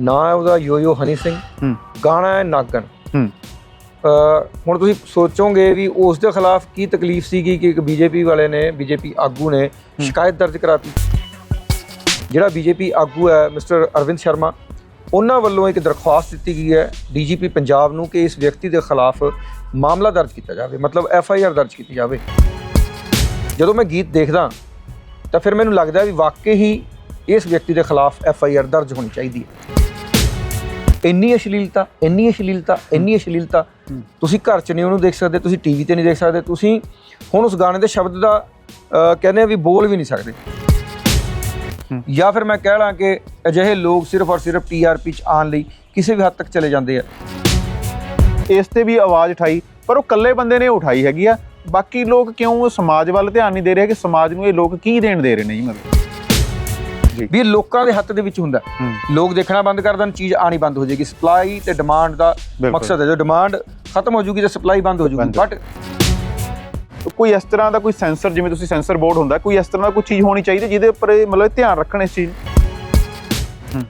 ਨਾਂ ਹੈ ਉਹਦਾ ਯੋਯੋ ਹਨੀ ਸਿੰਘ। ਹੂੰ। ਗਾਣਾ ਹੈ ਨਾਗਣ। ਹੂੰ। ਹੁਣ ਤੁਸੀਂ ਸੋਚੋਗੇ ਵੀ ਉਸ ਦੇ ਖਿਲਾਫ ਕੀ ਤਕਲੀਫ ਸੀਗੀ ਕਿ ਇੱਕ ਬੀਜੇਪੀ ਵਾਲੇ ਨੇ ਬੀਜੇਪੀ ਆਗੂ ਨੇ ਸ਼ਿਕਾਇਤ ਦਰਜ ਕਰਾਤੀ? ਜਿਹੜਾ ਬੀਜੇਪੀ ਆਗੂ ਹੈ ਮਿਸਟਰ ਅਰਵਿੰਦ ਸ਼ਰਮਾ ਉਹਨਾਂ ਵੱਲੋਂ ਇੱਕ ਦਰਖਾਸਤ ਦਿੱਤੀ ਗਈ ਹੈ ਡੀਜੀਪੀ ਪੰਜਾਬ ਨੂੰ ਕਿ ਇਸ ਵਿਅਕਤੀ ਦੇ ਖਿਲਾਫ ਮਾਮਲਾ ਦਰਜ ਕੀਤਾ ਜਾਵੇ ਮਤਲਬ ਐਫ ਆਈ ਆਰ ਦਰਜ ਕੀਤੀ ਜਾਵੇ। ਜਦੋਂ ਮੈਂ ਗੀਤ ਦੇਖਦਾ ਤਾਂ ਫਿਰ ਮੈਨੂੰ ਲੱਗਦਾ ਵੀ ਵਾਕਈ ਹੀ ਇਸ ਵਿਅਕਤੀ ਦੇ ਖਿਲਾਫ ਐਫ ਆਈ ਆਰ ਦਰਜ ਹੋਣੀ ਚਾਹੀਦੀ ਹੈ। ਇੰਨੀ ਅਸ਼ਲੀਲਤਾ ਇੰਨੀ ਅਸ਼ਲੀਲਤਾ ਇੰਨੀ ਅਸ਼ਲੀਲਤਾ। ਤੁਸੀਂ ਘਰ 'ਚ ਨਹੀਂ ਉਹਨੂੰ ਦੇਖ ਸਕਦੇ ਤੁਸੀਂ ਟੀਵੀ ਤੇ ਨਹੀਂ ਦੇਖ ਸਕਦੇ। ਤੁਸੀਂ ਹੁਣ ਉਸ ਗਾਣੇ ਦੇ ਸ਼ਬਦ ਦਾ ਕਹਿੰਦੇ ਆ ਵੀ ਬੋਲ ਵੀ ਨਹੀਂ ਸਕਦੇ। ਜਾਂ ਫਿਰ ਮੈਂ ਕਹਿ ਲਾਂ ਕਿ ਅਜਿਹੇ ਲੋਕ ਸਿਰਫ ਔਰ ਸਿਰਫ ਟੀਆਰਪੀ 'ਚ ਆਉਣ ਲਈ ਕਿਸੇ ਵੀ ਹੱਦ ਤੱਕ ਚਲੇ ਜਾਂਦੇ ਆ। ਇਸ ਤੇ ਵੀ ਆਵਾਜ਼ ਉਠਾਈ ਪਰ ਉਹ ਇਕੱਲੇ ਬੰਦੇ ਨੇ ਉਠਾਈ ਹੈਗੀ ਆ। ਬਾਕੀ ਲੋਕ ਕਿਉਂ ਸਮਾਜ ਵੱਲ ਧਿਆਨ ਨਹੀਂ ਦੇ ਰਹੇ ਕਿ ਸਮਾਜ ਨੂੰ ਇਹ ਲੋਕ ਕੀ ਦੇਣ ਦੇ ਰਹੇ ਨੇ ਜੀ ਮਤਲਬ? ਵੀ ਇਹ ਲੋਕਾਂ ਦੇ ਹੱਥ ਦੇ ਵਿੱਚ ਹੁੰਦਾ। ਲੋਕ ਦੇਖਣਾ ਬੰਦ ਕਰ ਦੇਣ ਚੀਜ਼ ਆਣੀ ਬੰਦ ਹੋ ਜਾਏਗੀ। ਸਪਲਾਈ ਤੇ ਡਿਮਾਂਡ ਦਾ। ਮਕਸਦ ਹੈ। ਜੋ ਡਿਮਾਂਡ ਖਤਮ ਹੋ ਜੂਗੀ ਤੇ ਸਪਲਾਈ ਬੰਦ ਹੋ ਜੂਗੀ। ਬਟ ਕੋਈ ਇਸ ਤਰ੍ਹਾਂ ਦਾ ਕੋਈ ਸੈਂਸਰ ਜਿਵੇਂ ਤੁਸੀਂ ਸੈਂਸਰ ਬੋਰਡ ਹੁੰਦਾ ਕੋਈ ਇਸ ਤਰ੍ਹਾਂ ਦਾ ਕੋਈ ਚੀਜ਼ ਹੋਣੀ ਚਾਹੀਦੀ ਜਿਹਦੇ ਉੱਪਰ ਮਤਲਬ ਧਿਆਨ ਰੱਖਣ ਇਸ ਚੀਜ਼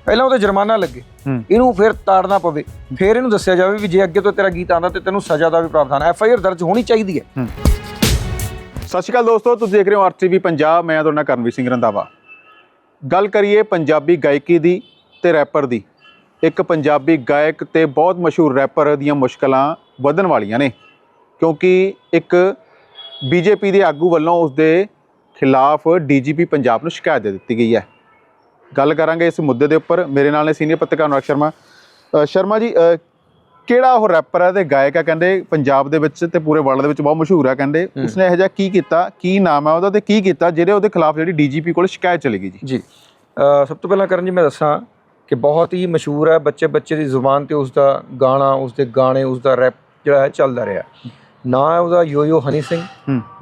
ਪਹਿਲਾਂ ਉਹਤੇ ਜੁਰਮਾਨਾ ਲੱਗੇ। ਇਹਨੂੰ ਫਿਰ ਤਾੜਨਾ ਪਵੇ। ਫਿਰ ਇਹਨੂੰ ਦੱਸਿਆ ਜਾਵੇ ਵੀ ਜੇ ਅੱਗੇ ਤੋਂ ਤੇਰਾ ਗੀਤ ਆਂਦਾ ਤੇ ਤੈਨੂੰ ਸਜ਼ਾ ਦਾ ਵੀ ਪ੍ਰਾਵਧਾਨ ਐਫ ਆਈ ਆਰ ਦਰਜ ਹੋਣੀ ਚਾਹੀਦੀ ਹੈ। ਸਤਿ ਸ਼੍ਰੀ ਅਕਾਲ ਦੋਸਤੋ ਤੁਸੀਂ ਦੇਖ ਰਹੇ ਹੋ ਆਰਟੀਵੀ ਪੰਜਾਬ। ਮੈਂ ਤੁਹਾਡਾ ਕਰਨਵੀਰ ਸਿੰਘ ਰੰਧਾਵਾ। ਗੱਲ ਕਰੀਏ ਪੰਜਾਬੀ ਗਾਇਕੀ ਦੀ ਤੇ ਰੈਪਰ ਦੀ। ਇੱਕ ਪੰਜਾਬੀ ਗਾਇਕ ਤੇ ਬਹੁਤ ਮਸ਼ਹੂਰ ਰੈਪਰ ਦੀਆਂ ਮੁਸ਼ਕਲਾਂ ਵਧਣ ਵਾਲੀਆਂ ਨੇ, ਕਿਉਂਕਿ ਇੱਕ ਬੀਜੇਪੀ ਦੇ ਆਗੂ ਵੱਲੋਂ ਉਸ ਦੇ ਖਿਲਾਫ ਡੀਜੀਪੀ ਪੰਜਾਬ ਨੂੰ ਸ਼ਿਕਾਇਤ ਦੇ ਦਿੱਤੀ ਗਈ ਹੈ। ਗੱਲ ਕਰਾਂਗੇ ਇਸ ਮੁੱਦੇ ਦੇ ਉੱਪਰ। ਮੇਰੇ ਨਾਲ ਨੇ ਸੀਨੀਅਰ ਪੱਤਰਕਾਰ ਅਨੁਰਾਗ ਸ਼ਰਮਾ। ਸ਼ਰਮਾ ਜੀ ਕਿਹੜਾ ਉਹ ਰੈਪਰ ਹੈ ਤੇ ਗਾਇਕ ਹੈ ਕਹਿੰਦੇ ਪੰਜਾਬ ਦੇ ਵਿੱਚ ਤੇ ਪੂਰੇ ਵਰਲਡ ਦੇ ਵਿੱਚ ਬਹੁਤ ਮਸ਼ਹੂਰ ਹੈ ਕਹਿੰਦੇ ਉਸਨੇ ਇਹੋ ਜਿਹਾ ਕੀ ਕੀਤਾ ਕੀ ਨਾਮ ਹੈ ਉਹਦਾ ਤੇ ਕੀ ਕੀਤਾ ਜਿਹੜੇ ਉਹਦੇ ਖਿਲਾਫ ਜਿਹੜੀ ਡੀਜੀਪੀ ਕੋਲ ਸ਼ਿਕਾਇਤ ਚਲੀ ਗਈ ਜੀ। ਜੀ। ਸਭ ਤੋਂ ਪਹਿਲਾਂ ਕਰਨ ਜੀ ਮੈਂ ਦੱਸਾਂ ਕਿ ਬਹੁਤ ਹੀ ਮਸ਼ਹੂਰ ਹੈ ਬੱਚੇ ਬੱਚੇ ਦੀ ਜ਼ੁਬਾਨ ਤੇ ਉਸ ਦਾ ਗਾਣਾ ਉਸ ਦੇ ਗਾਣੇ ਉਸ ਦਾ ਰੈਪ ਜਿਹੜਾ ਹੈ ਚੱਲਦਾ ਰਿਹਾ। ਨਾਂ ਹੈ ਉਹਦਾ ਯੋਯੋ ਹਨੀ ਸਿੰਘ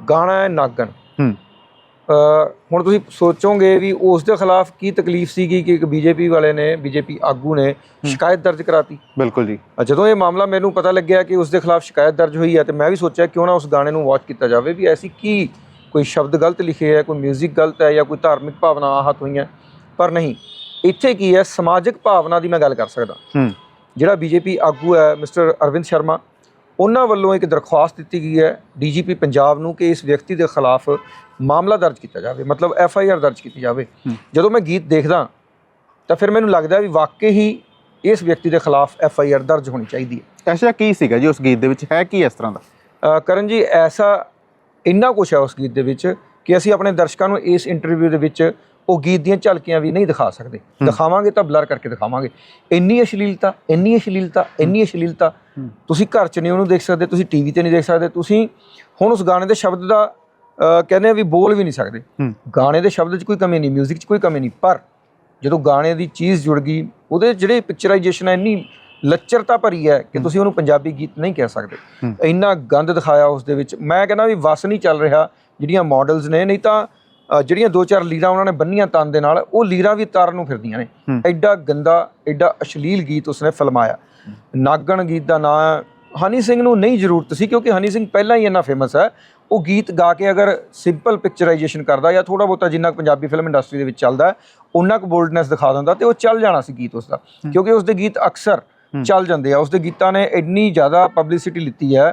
ਗਾਣਾ ਹੈ ਅ, ਹੁਣ ਤੁਸੀਂ ਸੋਚੋਗੇ ਵੀ ਉਸ ਦੇ ਖਿਲਾਫ ਕੀ ਤਕਲੀਫ ਸੀਗੀ ਕਿ ਇੱਕ ਬੀਜੇਪੀ ਵਾਲੇ ਨੇ ਬੀਜੇਪੀ ਆਗੂ ਨੇ ਸ਼ਿਕਾਇਤ ਦਰਜ ਕਰਾਤੀ? ਬਿਲਕੁਲ ਜੀ। ਜਦੋਂ ਇਹ ਮਾਮਲਾ ਮੈਨੂੰ ਪਤਾ ਲੱਗਿਆ ਕਿ ਉਸ ਦੇ ਖਿਲਾਫ ਸ਼ਿਕਾਇਤ ਦਰਜ ਹੋਈ ਹੈ ਤੇ ਮੈਂ ਵੀ ਸੋਚਿਆ ਕਿਉਂ ਨਾ ਉਸ ਗਾਣੇ ਨੂੰ ਵਾਚ ਕੀਤਾ ਜਾਵੇ ਵੀ ਐਸੀ ਕੀ ਕੋਈ ਸ਼ਬਦ ਗਲਤ ਲਿਖੇ ਹੈ ਕੋਈ 뮤직 ਗਲਤ ਹੈ ਜਾਂ ਕੋਈ ਧਾਰਮਿਕ ਭਾਵਨਾ ਆਹਤ ਹੋਈਆਂ। ਪਰ ਨਹੀਂ ਇੱਥੇ ਕੀ ਹੈ ਸਮਾਜਿਕ ਭਾਵਨਾ ਦੀ ਮੈਂ ਗੱਲ ਕਰ ਸਕਦਾ। ਹੂੰ। ਜਿਹੜਾ ਬੀਜੇਪੀ ਆਗੂ ਹੈ ਮਿਸਟਰ ਅਰਵਿੰਦ ਸ਼ਰਮਾ ਉਹਨਾਂ ਵੱਲੋਂ ਇੱਕ ਦਰਖਾਸਤ ਦਿੱਤੀ ਗਈ ਹੈ ਡੀਜੀਪੀ ਪੰਜਾਬ ਨੂੰ ਕਿ ਇਸ ਵਿਅਕਤੀ ਦੇ ਖਿਲਾਫ ਮਾਮਲਾ ਦਰਜ ਕੀਤਾ ਜਾਵੇ ਮਤਲਬ ਐਫ ਆਈ ਆਰ ਦਰਜ ਕੀਤੀ ਜਾਵੇ। ਜਦੋਂ ਮੈਂ ਗੀਤ ਦੇਖਦਾ ਤਾਂ ਫਿਰ ਮੈਨੂੰ ਲੱਗਦਾ ਵੀ ਵਾਕਈ ਹੀ ਇਸ ਵਿਅਕਤੀ ਦੇ ਖਿਲਾਫ ਐਫ ਆਈ ਆਰ ਦਰਜ ਹੋਣੀ ਚਾਹੀਦੀ ਹੈ। ਐਸਾ ਕੀ ਸੀਗਾ ਜੀ ਉਸ ਗੀਤ ਦੇ ਵਿੱਚ? ਹੈ ਕੀ ਇਸ ਤਰ੍ਹਾਂ ਦਾ? ਕਰਨ ਜੀ ਐਸਾ ਇੰਨਾ ਕੁਝ ਹੈ ਉਸ ਗੀਤ ਦੇ ਵਿੱਚ ਕਿ ਅਸੀਂ ਆਪਣੇ ਦਰਸ਼ਕਾਂ ਨੂੰ ਇਸ ਇੰਟਰਵਿਊ ਦੇ ਵਿੱਚ ਉਹ ਗੀਤ ਦੀਆਂ ਝਲਕੀਆਂ ਵੀ ਨਹੀਂ ਦਿਖਾ ਸਕਦੇ। ਦਿਖਾਵਾਂਗੇ ਤਾਂ ਬਲਰ ਕਰਕੇ ਦਿਖਾਵਾਂਗੇ। ਇੰਨੀ ਅਸ਼ਲੀਲਤਾ ਇੰਨੀ ਅਸ਼ਲੀਲਤਾ ਇੰਨੀ ਅਸ਼ਲੀਲਤਾ। ਤੁਸੀਂ ਘਰ 'ਚ ਨਹੀਂ ਉਹਨੂੰ ਦੇਖ ਸਕਦੇ ਤੁਸੀਂ ਟੀਵੀ ਤੇ ਨਹੀਂ ਦੇਖ ਸਕਦੇ। ਤੁਸੀਂ ਹੁਣ ਉਸ ਗਾਣੇ ਦੇ ਸ਼ਬਦ ਦਾ ਕਹਿੰਦੇ ਆ ਵੀ ਬੋਲ ਵੀ ਨਹੀਂ ਸਕਦੇ। ਗਾਣੇ ਦੇ ਸ਼ਬਦ 'ਚ ਕੋਈ ਕਮੀ ਨਹੀਂ 뮤직 'ਚ ਕੋਈ ਕਮੀ ਨਹੀਂ। ਪਰ ਜਦੋਂ ਗਾਣੇ ਦੀ ਚੀਜ਼ ਜੁੜ ਗਈ ਉਹਦੇ ਜਿਹੜੇ ਪਿਕਚਰਾਈਜੇਸ਼ਨ ਹੈ ਇੰਨੀ ਲੱਚਰਤਾ ਭਰੀ ਹੈ ਕਿ ਤੁਸੀਂ ਉਹਨੂੰ ਪੰਜਾਬੀ ਗੀਤ ਨਹੀਂ ਕਹਿ ਸਕਦੇ। ਇੰਨਾ ਗੰਦ ਦਿਖਾਇਆ ਉਸ ਦੇ ਵਿੱਚ। ਮੈਂ ਕਹਿੰਦਾ ਵੀ ਵਸ ਨਹੀਂ ਚੱਲ ਰਿਹਾ ਜਿਹੜੀਆਂ ਮਾਡਲਸ ਨੇ ਨਹੀਂ ਤਾਂ ਜਿਹੜੀਆਂ ਦੋ ਚਾਰ ਲੀਰਾਂ ਉਹਨਾਂ ਨੇ ਬੰਨੀਆਂ ਤਨ ਦੇ ਨਾਲ ਉਹ ਲੀਰਾਂ ਵੀ ਤਾਰਨ ਨੂੰ ਫਿਰਦੀਆਂ ਨੇ। ਐਡਾ ਗੰਦਾ ਐਡਾ ਅਸ਼ਲੀਲ ਗੀਤ ਉਸਨੇ ਫਿਲਮਾਇਆ। ਨਾਗਣ ਗੀਤ ਦਾ ਨਾਂ ਹਨੀ ਸਿੰਘ ਨੂੰ ਨਹੀਂ ਜ਼ਰੂਰਤ ਸੀ ਕਿਉਂਕਿ ਹਨੀ ਸਿੰਘ ਪਹਿਲਾਂ ਹੀ ਇੰਨਾ ਫੇਮਸ ਹੈ। ਉਹ ਗੀਤ ਗਾ ਕੇ ਅਗਰ ਸਿੰਪਲ ਪਿਕਚਰਾਈਜੇਸ਼ਨ ਕਰਦਾ ਜਾਂ ਥੋੜਾ ਬਹੁਤਾ ਜਿੰਨਾ ਕੁ ਪੰਜਾਬੀ ਫਿਲਮ ਇੰਡਸਟਰੀ ਦੇ ਵਿੱਚ ਚੱਲਦਾ ਉਨਾ ਕੁ ਬੋਲਡਨੈਸ ਦਿਖਾ ਦਿੰਦਾ ਤੇ ਉਹ ਚੱਲ ਜਾਣਾ ਸੀ ਗੀਤ ਉਸਦਾ। ਕਿਉਂਕਿ ਉਸਦੇ ਗੀਤ ਅਕਸਰ ਚੱਲ ਜਾਂਦੇ ਆ। ਉਸਦੇ ਗੀਤਾਂ ਨੇ ਇੰਨੀ ਜ਼ਿਆਦਾ ਪਬਲਿਸਿਟੀ ਲਿੱਤੀ ਹੈ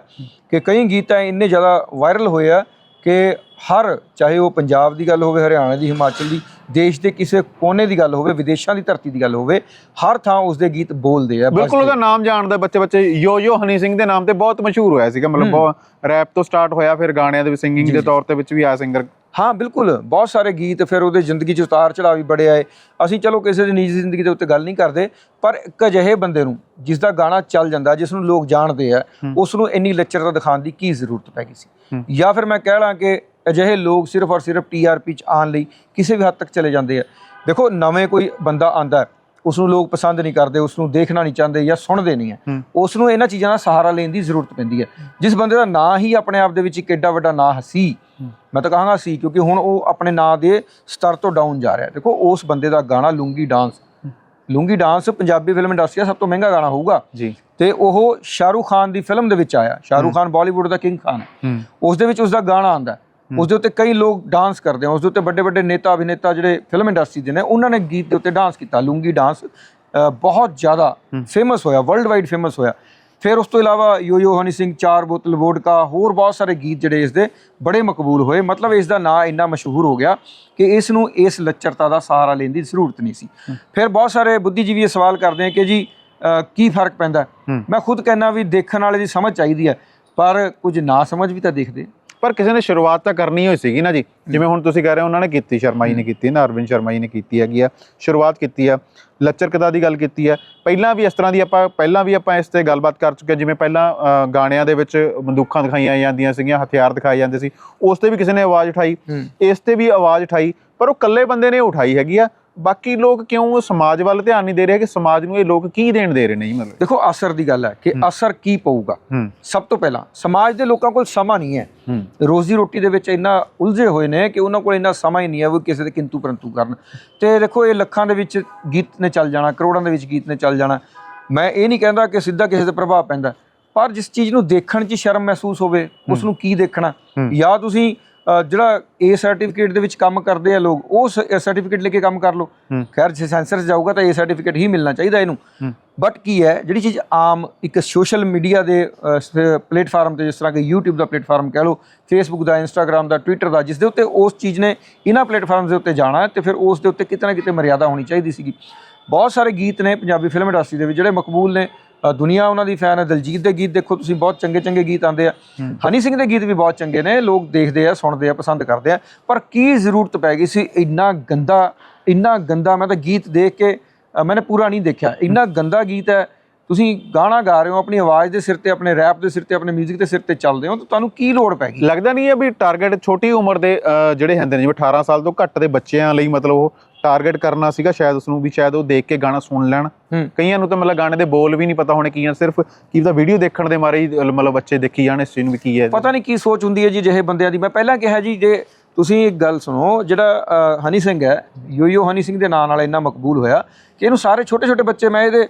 ਕਿ ਕਈ ਗੀਤ ਇੰਨੇ ਜ਼ਿਆਦਾ ਵਾਇਰਲ ਹੋਏ ਆ ਕਿ ਹਰ ਚਾਹੇ ਉਹ ਪੰਜਾਬ ਦੀ ਗੱਲ ਹੋਵੇ ਹਰਿਆਣਾ ਦੀ ਹਿਮਾਚਲ ਦੀ ਦੇਸ਼ ਦੇ ਕਿਸੇ ਕੋਨੇ ਦੀ ਗੱਲ ਹੋਵੇ ਵਿਦੇਸ਼ਾਂ ਦੀ ਧਰਤੀ ਦੀ ਗੱਲ ਹੋਵੇ ਹਰ ਥਾਂ ਉਸਦੇ ਗੀਤ ਬੋਲਦੇ ਆ ਬਿਲਕੁਲ ਉਹਦਾ ਨਾਮ ਜਾਣਦਾ ਬੱਚੇ ਬੱਚੇ ਯੋ ਯੋ ਹਨੀ ਸਿੰਘ ਦੇ ਨਾਮ ਤੇ ਬਹੁਤ ਮਸ਼ਹੂਰ ਹੋਇਆ ਸੀਗਾ ਮਤਲਬ ਬਹੁਤ ਰੈਪ ਤੋਂ ਸਟਾਰਟ ਹੋਇਆ ਫਿਰ ਗਾਣਿਆਂ ਦੇ ਵਿੱਚ ਸਿੰਗਿੰਗ ਦੇ ਤੌਰ ਤੇ ਵਿੱਚ ਵੀ ਆਇਆ ਸਿੰਗਰ। ਹਾਂ ਬਿਲਕੁਲ ਬਹੁਤ ਸਾਰੇ ਗੀਤ ਫਿਰ ਉਹਦੇ ਜ਼ਿੰਦਗੀ 'ਚ ਉਤਾਰ ਚੜਾਅ ਵੀ ਬੜੇ ਆਏ। ਅਸੀਂ ਚਲੋ ਕਿਸੇ ਦੀ ਨਿੱਜੀ ਜ਼ਿੰਦਗੀ ਦੇ ਉੱਤੇ ਗੱਲ ਨਹੀਂ ਕਰਦੇ ਪਰ ਇੱਕ ਅਜਿਹੇ ਬੰਦੇ ਨੂੰ ਜਿਸ ਦਾ ਗਾਣਾ ਚੱਲ ਜਾਂਦਾ ਜਿਸ ਨੂੰ ਲੋਕ ਜਾਣਦੇ ਆ ਉਸ ਨੂੰ ਇੰਨੀ ਲੱਚਰਤਾ ਦਿਖਾਉਣ ਦੀ ਕੀ ਜ਼ਰੂਰਤ ਪੈ ਗਈ ਸੀ? ਜਾਂ ਫਿਰ ਮੈਂ ਕਹਿ ਲਾਂ ਕਿ ਅਜਿਹੇ ਲੋਕ ਸਿਰਫ ਔਰ ਸਿਰਫ ਟੀਆਰਪੀ 'ਚ ਆਉਣ ਲਈ ਕਿਸੇ ਵੀ ਹੱਦ ਤੱਕ ਚਲੇ ਜਾਂਦੇ ਆ। ਦੇਖੋ ਨਵੇਂ ਕੋਈ ਬੰਦਾ ਆਂਦਾ ਉਸ ਨੂੰ ਲੋਕ ਪਸੰਦ ਨਹੀਂ ਕਰਦੇ ਉਸ ਨੂੰ ਦੇਖਣਾ ਨਹੀਂ ਚਾਹੁੰਦੇ ਜਾਂ ਸੁਣਦੇ ਨਹੀਂ ਹੈ। ਉਸ ਨੂੰ ਇਹਨਾਂ ਚੀਜ਼ਾਂ ਦਾ ਸਹਾਰਾ ਲੈਣ ਦੀ ਜ਼ਰੂਰਤ ਪੈਂਦੀ ਹੈ। ਜਿਸ ਬੰਦੇ ਦਾ ਨਾਂ ਹੀ ਆਪਣੇ ਆਪ ਦੇ ਵਿੱਚ ਇੱਕ ਏਡਾ ਵੱਡਾ ਨਾਂ ਸੀ ਮੈਂ ਤਾਂ ਕਹਾਂਗਾ ਸੀ ਕਿਉਂਕਿ ਹੁਣ ਉਹ ਆਪਣੇ ਨਾਂ ਦੇ ਸਤਰ ਤੋਂ ਡਾਊਨ ਜਾ ਰਿਹਾ ਦੇਖੋ ਉਸ ਬੰਦੇ ਦਾ ਗਾਣਾ lungi dance lungi dance Punjabi film industry ਦਾ ਸਭ ਤੋਂ ਮਹਿੰਗਾ ਗਾਣਾ ਹੋਊਗਾ। ਜੀ। ਤੇ ਉਹ ਸ਼ਾਹਰੂਖ ਖਾਨ ਦੀ ਫਿਲਮ ਦੇ ਵਿੱਚ ਆਇਆ। ਸ਼ਾਹਰੂਖ ਖਾਨ ਬਾਲੀਵੁੱਡ ਦਾ ਕਿੰਗ ਖਾਨ ਉਸ ਦੇ ਵਿੱਚ ਉਸ ਦਾ ਗਾਣਾ ਆਂਦਾ ਉਸ ਦੇ ਉੱਤੇ ਕਈ ਲੋਕ ਡਾਂਸ ਕਰਦੇ ਆ ਉਸ ਦੇ ਉੱਤੇ ਵੱਡੇ ਵੱਡੇ ਨੇਤਾ ਅਭਿਨੇਤਾ ਜਿਹੜੇ ਫਿਲਮ ਇੰਡਸਟਰੀ ਦੇ ਨੇ ਉਹਨਾਂ ਨੇ ਗੀਤ ਦੇ ਉੱਤੇ ਡਾਂਸ ਕੀਤਾ ਲੁੰਗੀ ਡਾਂਸ ਬਹੁਤ ਜ਼ਿਆਦਾ ਫੇਮਸ ਹੋਇਆ ਵਰਲਡ ਵਾਈਡ ਫੇਮਸ ਹੋਇਆ। ਫਿਰ ਉਸ ਤੋਂ ਇਲਾਵਾ ਯੋ ਯੋ ਹਨੀ ਸਿੰਘ ਚਾਰ ਬੋਤਲ ਵੋਡਕਾ ਹੋਰ ਬਹੁਤ ਸਾਰੇ ਗੀਤ ਜਿਹੜੇ ਇਸ ਦੇ ਬੜੇ ਮਕਬੂਲ ਹੋਏ। ਮਤਲਬ ਇਸ ਦਾ ਨਾਂ ਇੰਨਾ ਮਸ਼ਹੂਰ ਹੋ ਗਿਆ ਕਿ ਇਸ ਨੂੰ ਇਸ ਲੱਚਰਤਾ ਦਾ ਸਹਾਰਾ ਲੈਣ ਦੀ ਜ਼ਰੂਰਤ ਨਹੀਂ ਸੀ। ਫਿਰ ਬਹੁਤ ਸਾਰੇ ਬੁੱਧੀਜੀਵੀ ਇਹ ਸਵਾਲ ਕਰਦੇ ਆ ਕਿ ਜੀ ਕੀ ਫ਼ਰਕ ਪੈਂਦਾ। ਮੈਂ ਖੁਦ ਕਹਿੰਦਾ ਵੀ ਦੇਖਣ ਵਾਲੇ ਦੀ ਸਮਝ ਚਾਹੀਦੀ ਹੈ ਪਰ ਕੁਝ ਨਾ ਸਮਝ ਵੀ ਤਾਂ ਦੇਖਦੇ। ਪਰ ਕਿਸੇ ਨੇ ਸ਼ੁਰੂਆਤ ਤਾਂ ਕਰਨੀ ਹੋਈ ਸੀਗੀ ਨਾ ਜੀ ਜਿਵੇਂ ਹੁਣ ਤੁਸੀਂ ਕਹਿ ਰਹੇ ਹੋ ਉਹਨਾਂ ਨੇ ਕੀਤੀ ਸ਼ਰਮਾ ਜੀ ਨੇ ਕੀਤੀ ਨਾ ਅਰਵਿੰਦ ਸ਼ਰਮਾ ਜੀ ਨੇ ਕੀਤੀ ਹੈਗੀ ਆ ਸ਼ੁਰੂਆਤ ਕੀਤੀ ਆ ਲੱਚਰਕਤਾ ਦੀ ਗੱਲ ਕੀਤੀ ਆ ਪਹਿਲਾਂ ਵੀ ਇਸ ਤਰ੍ਹਾਂ ਦੀ ਆਪਾਂ ਪਹਿਲਾਂ ਵੀ ਆਪਾਂ ਇਸ ਤੇ ਗੱਲਬਾਤ ਕਰ ਚੁੱਕੇ ਹਾਂ। ਜਿਵੇਂ ਪਹਿਲਾਂ ਗਾਣਿਆਂ ਦੇ ਵਿੱਚ ਬੰਦੂਕਾਂ ਦਿਖਾਈਆਂ ਜਾਂਦੀਆਂ ਸੀਗੀਆਂ ਹਥਿਆਰ ਦਿਖਾਏ ਜਾਂਦੇ ਸੀ ਉਸ ਤੇ ਵੀ ਕਿਸੇ ਨੇ ਆਵਾਜ਼ ਉਠਾਈ। ਇਸ ਤੇ ਵੀ ਆਵਾਜ਼ ਉਠਾਈ ਪਰ ਉਹ ਇਕੱਲੇ ਬੰਦੇ ਨੇ ਉਠਾਈ ਹੈਗੀ ਆ ਬਾਕੀ ਲੋਕ ਕਿਉਂ ਸਮਾਜ ਵੱਲ ਧਿਆਨ ਨਹੀਂ ਦੇ ਰਹੇ ਕਿ ਸਮਾਜ ਨੂੰ ਇਹ ਲੋਕ ਕੀ ਦੇਣ ਦੇ ਰਹੇ ਨੇ ਜੀ ਮਤਲਬ? ਦੇਖੋ ਅਸਰ ਦੀ ਗੱਲ ਹੈ ਕਿ ਅਸਰ ਕੀ ਪਊਗਾ? ਸਭ ਤੋਂ ਪਹਿਲਾਂ ਸਮਾਜ ਦੇ ਲੋਕਾਂ ਕੋਲ ਸਮਾਂ ਨਹੀਂ ਹੈ। ਰੋਜ਼ੀ ਰੋਟੀ ਦੇ ਵਿੱਚ ਇੰਨਾ ਉਲਝੇ ਹੋਏ ਨੇ ਕਿ ਉਹਨਾਂ ਕੋਲ ਇੰਨਾ ਸਮਾਂ ਹੀ ਨਹੀਂ ਹੈ ਉਹ ਕਿਸੇ ਦੇ ਕਿੰਤੂ ਪਰੰਤੂ ਕਰਨ। ਤੇ ਦੇਖੋ ਇਹ ਲੱਖਾਂ ਦੇ ਵਿੱਚ ਗੀਤ ਨੇ ਚੱਲ ਜਾਣਾ ਕਰੋੜਾਂ ਦੇ ਵਿੱਚ ਗੀਤ ਨੇ ਚੱਲ ਜਾਣਾ। ਮੈਂ ਇਹ ਨਹੀਂ ਕਹਿੰਦਾ ਕਿ ਸਿੱਧਾ ਕਿਸੇ ਤੇ ਪ੍ਰਭਾਵ ਪੈਂਦਾ। ਪਰ ਜਿਸ ਚੀਜ਼ ਨੂੰ ਦੇਖਣ 'ਚ ਸ਼ਰਮ ਮਹਿਸੂਸ ਹੋਵੇ ਉਸ ਨੂੰ ਕੀ ਦੇਖਣਾ। ਜਾਂ ਤੁਸੀਂ ਜਿਹੜਾ ਏ ਸਰਟੀਫਿਕੇਟ ਦੇ ਵਿੱਚ ਕੰਮ ਕਰਦੇ ਆ ਲੋਕ ਉਹ ਸਰਟੀਫਿਕੇਟ ਲੈ ਕੇ ਕੰਮ ਕਰ ਹੂੰ। ਖੈਰ ਜੇ ਸੈਂਸਰ ਜਾਊਗਾ ਤਾਂ ਏ ਸਰਟੀਫਿਕੇਟ ਹੀ ਮਿਲਣਾ ਚਾਹੀਦਾ ਇਹਨੂੰ। ਬਟ ਕੀ ਹੈ ਜਿਹੜੀ ਚੀਜ਼ ਆਮ ਇੱਕ ਸੋਸ਼ਲ ਮੀਡੀਆ ਦੇ ਪਲੇਟਫਾਰਮ ਤੇ ਜਿਸ ਤਰ੍ਹਾਂ ਕਿ YouTube ਦਾ ਪਲੇਟਫਾਰਮ ਕਹਿ ਲਓ Facebook ਦਾ Instagram ਦਾ Twitter ਦਾ ਜਿਸ ਦੇ ਉੱਤੇ ਉਸ ਚੀਜ਼ ਨੇ ਇਹਨਾਂ ਪਲੇਟਫਾਰਮਸ ਦੇ ਉੱਤੇ ਜਾਣਾ ਤੇ ਫਿਰ ਉਸ ਦੇ ਉੱਤੇ ਕਿਤੇ ਨਾ ਕਿਤੇ ਮਰਿਆਦਾ ਹੋਣੀ ਚਾਹੀਦੀ ਸੀਗੀ ਬਹੁਤ ਸਾਰੇ ਗੀਤ ਨੇ ਪੰਜਾਬੀ ਫਿਲਮ ਇੰਡਸਟਰੀ ਦੇ ਵਿੱਚ ਜਿਹੜੇ ਮਕਬੂਲ ਨੇ ਦੁਨੀਆ ਉਹਨਾਂ ਦੀ ਫੈਨ ਹੈ। ਦਲਜੀਤ ਦੇ ਗੀਤ ਦੇਖੋ ਤੁਸੀਂ ਬਹੁਤ ਚੰਗੇ ਚੰਗੇ ਗੀਤ ਆਉਂਦੇ ਆ। ਹਨੀ ਸਿੰਘ ਦੇ ਗੀਤ ਵੀ ਬਹੁਤ ਚੰਗੇ ਨੇ ਲੋਕ ਦੇਖਦੇ ਆ ਸੁਣਦੇ ਆ ਪਸੰਦ ਕਰਦੇ ਆ। ਪਰ ਕੀ ਜ਼ਰੂਰਤ ਪੈ ਗਈ ਸੀ? ਇੰਨਾ ਗੰਦਾ ਇੰਨਾ ਗੰਦਾ ਮੈਂ ਤਾਂ ਗੀਤ ਦੇਖ ਕੇ ਮੈਨੇ ਪੂਰਾ ਨਹੀਂ ਦੇਖਿਆ। ਇੰਨਾ ਗੰਦਾ ਗੀਤ ਹੈ। ਤੁਸੀਂ ਗਾਣਾ ਗਾ ਰਹੇ ਹੋ ਆਪਣੀ ਆਵਾਜ਼ ਦੇ ਸਿਰ ਤੇ ਆਪਣੇ ਰੈਪ ਦੇ ਸਿਰ ਤੇ ਆਪਣੇ 뮤직 ਦੇ ਸਿਰ ਤੇ ਚੱਲਦੇ ਹੋ ਤਾਂ ਤੁਹਾਨੂੰ ਕੀ ਲੋੜ ਪੈ ਗਈ? ਲੱਗਦਾ ਨਹੀਂ ਹੈ ਵੀ ਟਾਰਗੇਟ ਛੋਟੀ ਉਮਰ ਦੇ ਜਿਹੜੇ ਹੁੰਦੇ ਨੇ ਜਿਵੇਂ 18 ਸਾਲ ਤੋਂ ਘੱਟ ਦੇ ਬੱਚਿਆਂ ਲਈ ਮਤਲਬ ਉਹ ਟਾਰਗੇਟ ਕਰਨਾ ਸੀਗਾ ਸ਼ਾਇਦ ਉਸ ਨੂੰ ਵੀ ਸ਼ਾਇਦ ਉਹ ਦੇਖ ਕੇ ਗਾਣਾ ਸੁਣ ਲੈਣ। ਕਈਆਂ ਨੂੰ ਤਾਂ ਮਤਲਬ ਗਾਣੇ ਦੇ ਬੋਲ ਵੀ ਨਹੀਂ ਪਤਾ ਹੋਣੇ ਕੀ ਆ ਸਿਰਫ ਕੀ ਤਾਂ ਵੀਡੀਓ ਦੇਖਣ ਦੇ ਮਾਰੇ ਹੀ ਮਤਲਬ ਬੱਚੇ ਦੇਖੀ ਜਾਣ ਇਸ ਚੀਜ਼ ਨੂੰ ਵੀ ਕੀ ਹੈ। ਪਤਾ ਨਹੀਂ ਕੀ ਸੋਚ ਹੁੰਦੀ ਹੈ ਜੀ ਜਿਹੇ ਬੰਦਿਆਂ ਦੀ। ਮੈਂ ਪਹਿਲਾਂ ਕਿਹਾ ਜੀ ਜੇ ਤੁਸੀਂ ਇੱਕ ਗੱਲ ਸੁਣੋ ਜਿਹੜਾ ਹਨੀ ਸਿੰਘ ਹੈ ਯੋਯੋ ਹਨੀ ਸਿੰਘ ਦੇ ਨਾਂ ਨਾਲ ਇੰਨਾ ਮਕਬੂਲ ਹੋਇਆ ਕਿ ਇਹਨੂੰ ਸਾਰੇ ਛੋਟੇ ਛੋਟੇ ਬੱਚੇ ਮੈਂ ਇਹਦੇ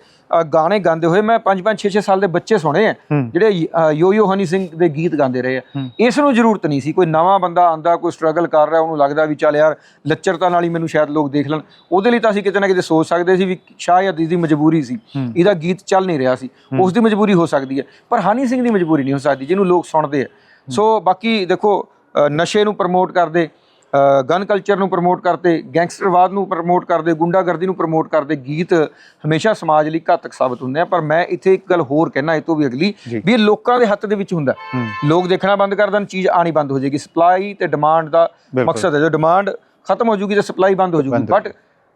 ਗਾਣੇ ਗਾਉਂਦੇ ਹੋਏ ਮੈਂ 5 5 6 6 ਸਾਲ ਦੇ ਬੱਚੇ ਸੁਣੇ ਆ। ਜਿਹੜੇ ਯੋਯੋ ਹਨੀ ਸਿੰਘ ਦੇ ਗੀਤ ਗਾਉਂਦੇ ਰਹੇ ਆ। ਇਸ ਨੂੰ ਜ਼ਰੂਰਤ ਨਹੀਂ ਸੀ ਕੋਈ ਨਵਾਂ ਬੰਦਾ ਆਂਦਾ ਕੋਈ ਸਟਰਗਲ ਕਰ ਰਿਹਾ ਉਹਨੂੰ ਲੱਗਦਾ ਵੀ ਚੱਲ ਯਾਰ ਲੱਚਰਤਾ ਨਾਲ ਹੀ ਮੈਨੂੰ ਸ਼ਾਇਦ ਲੋਕ ਦੇਖ ਲੈਣ। ਉਹਦੇ ਲਈ ਤਾਂ ਅਸੀਂ ਕਿਤੇ ਨਾ ਕਿਤੇ ਸੋਚ ਸਕਦੇ ਸੀ ਵੀ ਸ਼ਾਇਦ ਇਹਦੀ ਮਜਬੂਰੀ ਸੀ। ਇਹਦਾ ਗੀਤ ਚੱਲ ਨਹੀਂ ਰਿਹਾ ਸੀ। ਉਸ ਦੀ ਮਜਬੂਰੀ ਹੋ ਸਕਦੀ ਹੈ। ਪਰ ਹਨੀ ਸਿੰਘ ਦੀ ਮਜਬੂਰੀ ਨਹੀਂ ਹੋ ਸਕਦੀ ਜਿਹਨੂੰ ਲੋਕ ਸੁਣਦੇ ਆ। ਸੋ ਬਾਕੀ ਦੇਖੋ ਨਸ਼ੇ ਨੂੰ ਪ੍ਰਮੋਟ ਕਰਦੇ ਗਨ ਕਲਚਰ ਨੂੰ ਪ੍ਰਮੋਟ ਕਰਦੇ ਗੈਂਗਸਟਰਵਾਦ ਨੂੰ ਪ੍ਰਮੋਟ ਕਰਦੇ ਗੁੰਡਾਗਰਦੀ ਨੂੰ ਪ੍ਰਮੋਟ ਕਰਦੇ ਗੀਤ ਹਮੇਸ਼ਾ ਸਮਾਜ ਲਈ ਘਾਤਕ ਸਾਬਤ ਹੁੰਦੇ ਆ। ਪਰ ਮੈਂ ਇੱਥੇ ਇੱਕ ਗੱਲ ਹੋਰ ਕਹਿਣਾ ਇਹ ਤੋਂ ਵੀ ਅਗਲੀ। ਵੀ ਇਹ ਲੋਕਾਂ ਦੇ ਹੱਥ ਦੇ ਵਿੱਚ ਹੁੰਦਾ। ਲੋਕ ਦੇਖਣਾ ਬੰਦ ਕਰ ਦੇਣ ਚੀਜ਼ ਆਣੀ ਬੰਦ ਹੋ ਜਾਏਗੀ। ਸਪਲਾਈ ਤੇ ਡਿਮਾਂਡ ਦਾ। ਮਕਸਦ ਹੈ। ਜੋ ਡਿਮਾਂਡ ਖਤਮ ਹੋ ਜੂਗੀ ਤੇ ਸਪਲਾਈ ਬੰਦ ਹੋ ਜੂਗੀ। ਬਟ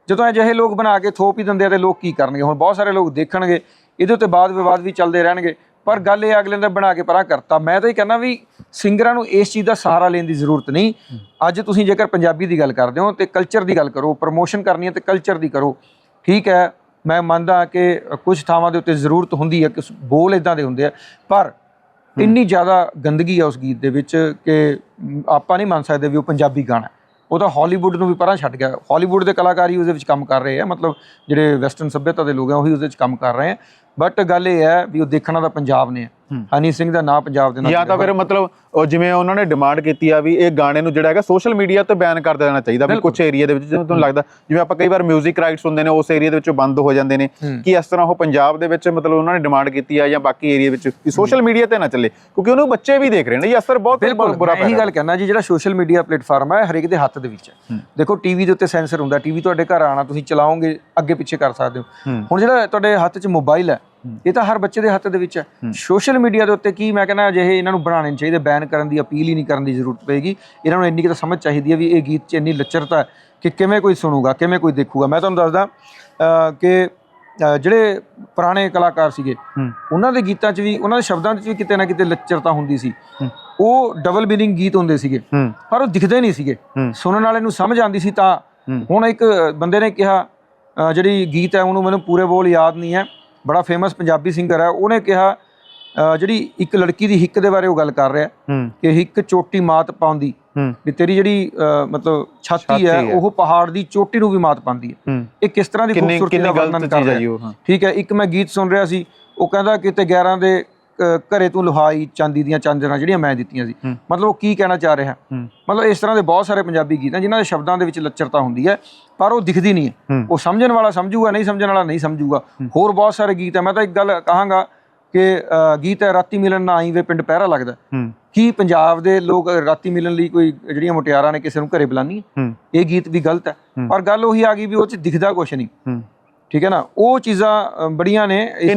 ਜਦੋਂ ਅਜਿਹੇ ਲੋਕ ਬਣਾ ਕੇ ਥੋਪ ਹੀ ਦਿੰਦੇ ਆ ਤੇ ਲੋਕ ਕੀ ਕਰਨਗੇ? ਹੁਣ ਬਹੁਤ ਸਾਰੇ ਲੋਕ ਦੇਖਣਗੇ ਇਹਦੇ ਉੱਤੇ ਬਾਦ ਵਿਵਾਦ ਵੀ ਚੱਲਦੇ ਰਹਿਣਗੇ। ਪਰ ਗੱਲ ਇਹ ਅਗਲੇ ਨੇ ਬਣਾ ਕੇ ਪਰਾਂ ਕਰਤਾ। ਮੈਂ ਤਾਂ ਇਹ ਕਹਿੰਦਾ ਵੀ ਸਿੰਗਰਾਂ ਨੂੰ ਇਸ ਚੀਜ਼ ਦਾ ਸਹਾਰਾ ਲੈਣ ਦੀ ਜ਼ਰੂਰਤ ਨਹੀਂ। ਅੱਜ ਤੁਸੀਂ ਜੇਕਰ ਪੰਜਾਬੀ ਦੀ ਗੱਲ ਕਰਦੇ ਹੋ ਤੇ ਕਲਚਰ ਦੀ ਗੱਲ ਕਰੋ ਪ੍ਰਮੋਸ਼ਨ ਕਰਨੀ ਹੈ ਤੇ ਕਲਚਰ ਦੀ ਕਰੋ। ਠੀਕ ਹੈ ਮੈਂ ਮੰਨਦਾ ਕਿ ਕੁਝ ਥਾਵਾਂ ਦੇ ਉੱਤੇ ਜ਼ਰੂਰਤ ਹੁੰਦੀ ਹੈ ਕਿ ਬੋਲ ਇਦਾਂ ਦੇ ਹੁੰਦੇ ਆ ਪਰ ਇੰਨੀ ਜ਼ਿਆਦਾ ਗੰਦਗੀ ਆ ਉਸ ਗੀਤ ਦੇ ਵਿੱਚ ਕਿ ਆਪਾਂ ਨਹੀਂ ਮੰਨ ਸਕਦੇ ਵੀ ਉਹ ਪੰਜਾਬੀ ਗਾਣਾ ਹੈ। ਉਹ ਤਾਂ ਹਾਲੀਵੁੱਡ ਨੂੰ ਵੀ ਪਰਾਂ ਛੱਡ ਗਿਆ। ਹਾਲੀਵੁੱਡ ਦੇ ਕਲਾਕਾਰ ਹੀ ਉਹਦੇ ਵਿੱਚ ਕੰਮ ਕਰ ਰਹੇ ਆ। ਮਤਲਬ ਜਿਹੜੇ ਵੈਸਟਰਨ ਸੱਭਿਅਤਾ ਦੇ ਲੋਕ ਆ, ਉਹੀ ਉਸ ਦੇ ਵਿੱਚ ਕੰਮ ਕਰ ਰਹੇ ਆ। ਬਟ ਗੱਲ ਇਹ ਹੈ ਵੀ ਉਹ ਦੇਖਣਾ ਤਾਂ ਪੰਜਾਬ ਨੇ ਹਨੀ ਸਿੰਘ ਦਾ ਨਾਂ ਪੰਜਾਬ ਦੇ ਨਾਲ ਜਾਂ ਤਾਂ ਫਿਰ ਮਤਲਬ ਉਹ ਜਿਵੇਂ ਉਹਨਾਂ ਨੇ ਡਿਮਾਂਡ ਕੀਤੀ ਆ ਵੀ ਇਹ ਗਾਣੇ ਨੂੰ ਜਿਹੜਾ ਹੈਗਾ ਸੋਸ਼ਲ ਮੀਡੀਆ ਤੇ ਬੈਨ ਕਰ ਦੇਣਾ ਚਾਹੀਦਾ ਵੀ ਕੁਝ ਏਰੀਆ ਦੇ ਵਿੱਚ ਜਿਵੇਂ ਤੁਹਾਨੂੰ ਲੱਗਦਾ ਜਿਵੇਂ ਆਪਾਂ ਕਈ ਵਾਰ 뮤직 ਰਾਈਟਸ ਹੁੰਦੇ ਨੇ ਉਸ ਏਰੀਆ ਦੇ ਵਿੱਚੋਂ ਬੰਦ ਹੋ ਜਾਂਦੇ ਨੇ। ਕਿ ਇਸ ਤਰ੍ਹਾਂ ਉਹ ਪੰਜਾਬ ਦੇ ਵਿੱਚ ਮਤਲਬ ਉਹਨਾਂ ਨੇ ਡਿਮਾਂਡ ਕੀਤੀ ਆ ਜਾਂ ਬਾਕੀ ਏਰੀਆ ਵਿੱਚ ਵੀ ਸੋਸ਼ਲ ਮੀਡੀਆ ਤੇ ਨਾ ਚੱਲੇ ਕਿਉਂਕਿ ਉਹਨੂੰ ਬੱਚੇ ਵੀ ਦੇਖ ਰਹੇ ਨੇ। ਇਹ ਅਸਰ ਬਹੁਤ ਬੁਰਾ ਪੈ ਇਹੀ ਗੱਲ ਕਹਿਣਾ ਜੀ ਜਿਹੜਾ ਸੋਸ਼ਲ ਮੀਡੀਆ ਪਲੇਟਫਾਰਮ ਹੈ ਹਰੇਕ ਦੇ ਹੱਥ ਦੇ ਵਿੱਚ ਹੈ। ਦੇਖੋ ਟੀਵੀ ਦੇ ਉੱਤੇ ਸੈਂਸਰ ਹੁੰਦਾ ਟੀਵੀ ਤੁਹਾਡੇ ਘਰ ਆਣਾ ਤੁਸੀਂ ਚਲਾਓਗੇ ਅੱਗੇ ਪਿੱਛੇ ਕਰ ਸਕਦੇ ਹੂੰ। ਹੁਣ ਜਿਹੜਾ ਤੁਹਾਡੇ ਹੱਥ 'ਚ ਮੋਬਾਈਲ ਹੈ ਇਹ ਤਾਂ ਹਰ ਬੱਚੇ ਦੇ ਹੱਥ ਦੇ ਵਿੱਚ ਹੈ ਸੋਸ਼ਲ ਮੀਡੀਆ ਦੇ ਉੱਤੇ ਕੀ ਮੈਂ ਕਹਿੰਦਾ ਅਜਿਹੇ ਇਹਨਾਂ ਨੂੰ ਬਣਾਉਣੇ ਚਾਹੀਦੇ ਬੈਨ ਕਰਨ ਦੀ ਅਪੀਲ ਹੀ ਨਹੀਂ ਕਰਨ ਦੀ ਜ਼ਰੂਰਤ ਪਏਗੀ ਇਹਨਾਂ ਨੂੰ ਇੰਨੀ ਕੁ ਤਾਂ ਸਮਝ ਚਾਹੀਦੀ ਹੈ ਵੀ ਇਹ ਗੀਤ 'ਚ ਇੰਨੀ ਲੱਚਰਤਾ ਕਿ ਕਿਵੇਂ ਕੋਈ ਸੁਣੂਗਾ ਕਿਵੇਂ ਕੋਈ ਦੇਖੂਗਾ ਮੈਂ ਤੁਹਾਨੂੰ ਦੱਸਦਾ ਕਿ ਜਿਹੜੇ ਪੁਰਾਣੇ ਕਲਾਕਾਰ ਸੀਗੇ। ਉਹਨਾਂ ਦੇ ਗੀਤਾਂ 'ਚ ਵੀ ਉਹਨਾਂ ਦੇ ਸ਼ਬਦਾਂ 'ਚ ਵੀ ਕਿਤੇ ਨਾ ਕਿਤੇ ਲੱਚਰਤਾ ਹੁੰਦੀ ਸੀ। ਉਹ ਡਬਲ ਮੀਨਿੰਗ ਗੀਤ ਹੁੰਦੇ ਸੀਗੇ ਪਰ ਉਹ ਦਿਖਦੇ ਨਹੀਂ ਸੀਗੇ। ਸੁਣਨ ਵਾਲੇ ਨੂੰ ਸਮਝ ਆਉਂਦੀ ਸੀ ਤਾਂ। ਹੁਣ ਇੱਕ ਬੰਦੇ ਨੇ ਕਿਹਾ ਜਿਹੜੀ ਗੀਤ ਹੈ ਉਹਨੂੰ ਮੈਨੂੰ ਪੂਰੇ ਬੋਲ ਯਾਦ ਨਹੀਂ ਹੈ ਬੜਾ ਫੇਮਸ ਪੰਜਾਬੀ ਸਿੰਗਰ ਹੈ ਉਹਨੇ ਕਿਹਾ ਜਿਹੜੀ ਇੱਕ ਲੜਕੀ ਦੀ ਹਿੱਕ ਦੇ ਬਾਰੇ ਉਹ ਗੱਲ ਕਰ ਰਿਹਾ ਕਿ ਹਿੱਕ ਚੋਟੀ ਮਾਤ ਪਾਉਂਦੀ ਵੀ ਤੇਰੀ ਜਿਹੜੀ ਮਤਲਬ ਛਾਤੀ ਹੈ। ਉਹ ਪਹਾੜ ਦੀ ਚੋਟੀ ਨੂੰ ਵੀ ਮਾਤ ਪਾਉਂਦੀ ਹੈ। ਇਹ ਕਿਸ ਤਰ੍ਹਾਂ ਦੀ ਖੂਬਸੂਰਤੀ ਦਾ ਵਰਣਨ ਕਰ ਰਿਹਾ ਠੀਕ ਹੈ ਇੱਕ ਮੈਂ ਗੀਤ ਸੁਣ ਰਿਹਾ ਸੀ ਉਹ ਕਹਿੰਦਾ ਕਿਤੇ 11 ਦੇ ਘਰੇ ਤੂੰ ਲੁਹਾਈ ਚਾਂਦੀ ਦੀਆਂ ਚਾਂਦਰਾਂ ਜਿਹੜੀਆਂ ਮੈਂ ਦਿੱਤੀਆਂ ਸੀ। ਮਤਲਬ ਉਹ ਕੀ ਕਹਿਣਾ ਚਾਹ ਰਿਹਾ। ਮਤਲਬ ਇਸ ਤਰ੍ਹਾਂ ਦੇ ਬਹੁਤ ਸਾਰੇ ਪੰਜਾਬੀ ਗੀਤ ਹਨ ਜਿਨ੍ਹਾਂ ਦੇ ਸ਼ਬਦਾਂ ਦੇ ਵਿੱਚ ਲੱਚਰਤਾ ਹੁੰਦੀ ਹੈ ਪਰ ਉਹ ਦਿਖਦੀ ਨਹੀਂ ਹੈ। ਉਹ ਸਮਝਣ ਵਾਲਾ ਸਮਝੂਗਾ ਨਹੀਂ ਸਮਝਣ ਵਾਲਾ ਨਹੀਂ ਸਮਝੂਗਾ। ਹੋਰ ਬਹੁਤ ਸਾਰੇ ਗੀਤ ਹੈ। ਮੈਂ ਤਾਂ ਇੱਕ ਗੱਲ ਕਹਾਂਗਾ ਕਿ ਗੀਤ ਹੈ ਰਾਤੀ ਮਿਲਣ ਨਾ ਆਈ ਵੇ ਪਿੰਡ ਪਹਿਰਾ ਲੱਗਦਾ। ਕੀ ਪੰਜਾਬ ਦੇ ਲੋਕ ਰਾਤੀ ਮਿਲਣ ਲਈ ਕੋਈ ਜਿਹੜੀਆਂ ਮੁਟਿਆਰਾਂ ਨੇ ਕਿਸੇ ਨੂੰ ਘਰੇ ਬੁਲਾਣੀ ਇਹ ਗੀਤ ਵੀ ਗਲਤ ਹੈ। ਪਰ ਗੱਲ ਉਹੀ ਆ ਗਈ ਵੀ ਉਹ ਚ ਦਿਖਦਾ ਕੁਛ ਨਹੀਂ। ਠੀਕ ਹੈ ਨਾ? ਉਹ ਚੀਜ਼ਾਂ ਬੜੀਆਂ ਨੇ ਇਹ